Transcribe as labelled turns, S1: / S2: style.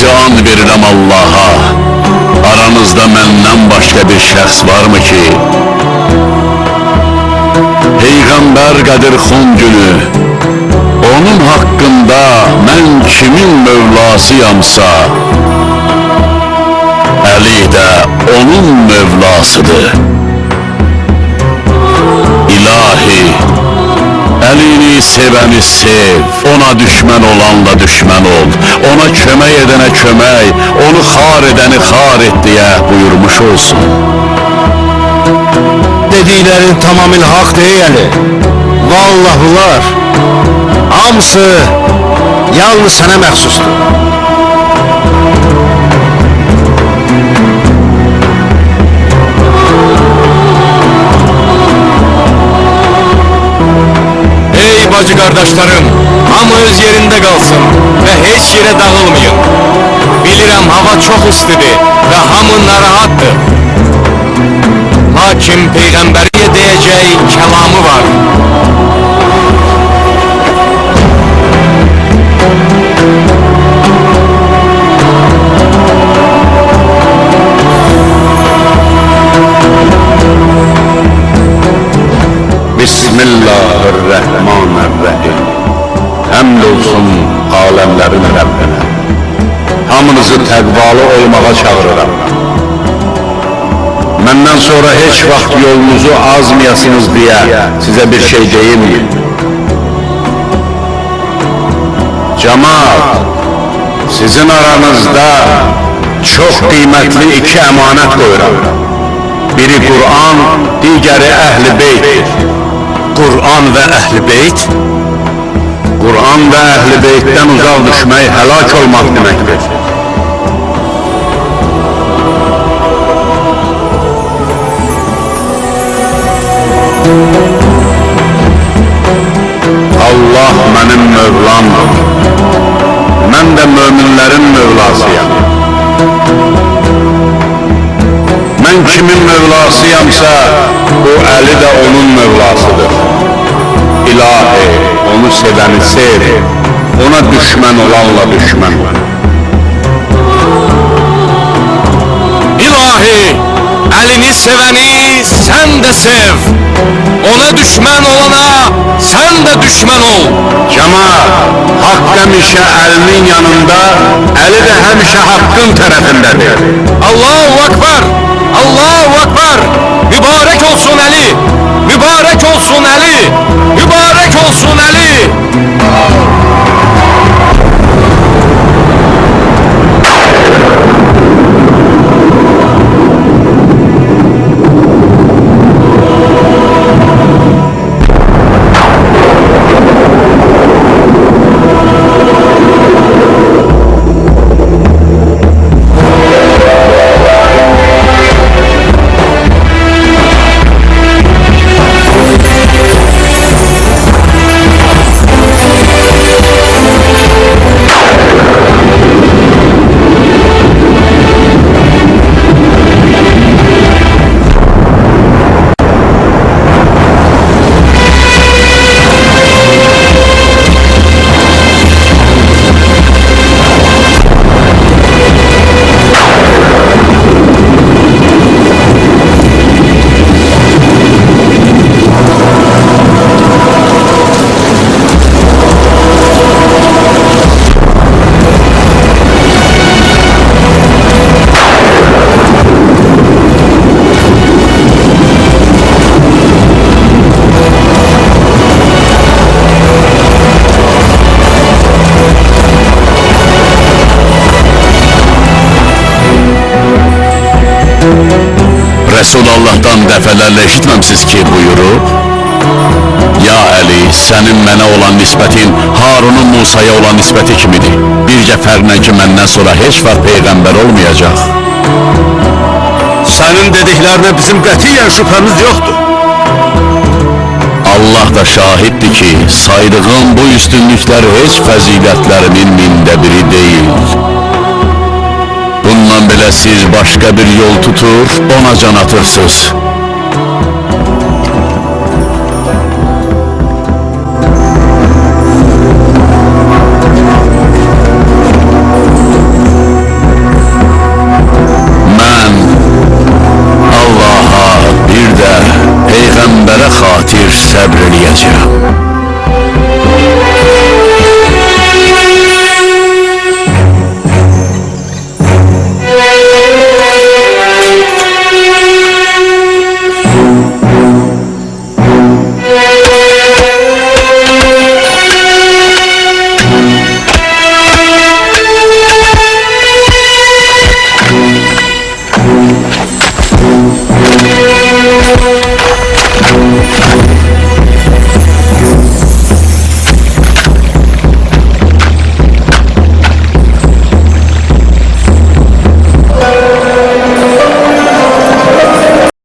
S1: verirəm Allaha. Aranızda məndən başqa bir şəxs varmı ki, Peyğəmbər Qədir Xun günü onun haqqında mən kimin mövlasıyamsa, Əli də onun mövlasıdır. İlahi, Əlini sevəni sev, ona düşmən olanla düşmən ol, ona kömək edənə kömək, onu xar edəni xar et deyə buyurmuş olsun.
S2: Dediklerin tamamıyla hak değil. Vallahular. Hamısı yalnız sana məxsusdur.
S3: Bacı kardeşlerim, hamı öz yerinde kalsın ve hiç yere dağılmayın. Bilirəm hava çok istidir ve hamı narahattır. Lakin Peyğəmberiye diyeceği kelamı var.
S1: Bismillahirrahmanirrahim. Həmd olsun aləmlərin Rəbbinə. Hamınızı təqvalı olmağa çağırıram. Məndən sonra heç vaxt yolunuzu azmayasınız deyə sizə bir şey deyimiyim. Cemaat, sizin aranızda çox qiymətli iki əmanət qoyuram. Biri Kur'an, digəri Əhl-i Beytdir.
S2: Kur'an ve Ehl-i Beyt
S1: Kur'an ve Əhl-i Beytdən uzaq düşmək həlak olmaq deməkdir. Allah mənim Mövlamdır. Mən də möminlərin Mövlasıyam. Mən kimin Mövlasıyamsa, o Əli də onun Mövlasıdır. İlahi, onu sevəni sev, ona düşmən olanla düşmən ol.
S3: İlahi, elini seveni sen de sev. Ona düşman olana sen de düşman ol.
S1: Cemaat, haqq həmişə əlinin yanında, əli də həmişə haqqın tərəfindədir.
S3: Allahu Ekber! Allahu Ekber! Mübarek olsun
S1: Dəfələrlə eşitməmsiz ki buyurub, Ya Əli, sənin mənə olan nisbətin Harunun Musaya olan nisbəti kimidir. Bircə fərqlə ki, məndən sonra heç vaxt Peyğəmbər olmayacaq.
S2: Senin dediklerine bizim katiyen şüphemiz yoktur.
S1: Allah da şahiddir ki, saydığım bu üstünlüklər heç fəzilətlərimin mində biri deyil. Bundan belə siz başqa bir yol tutur, ona can atırsınız. Oh.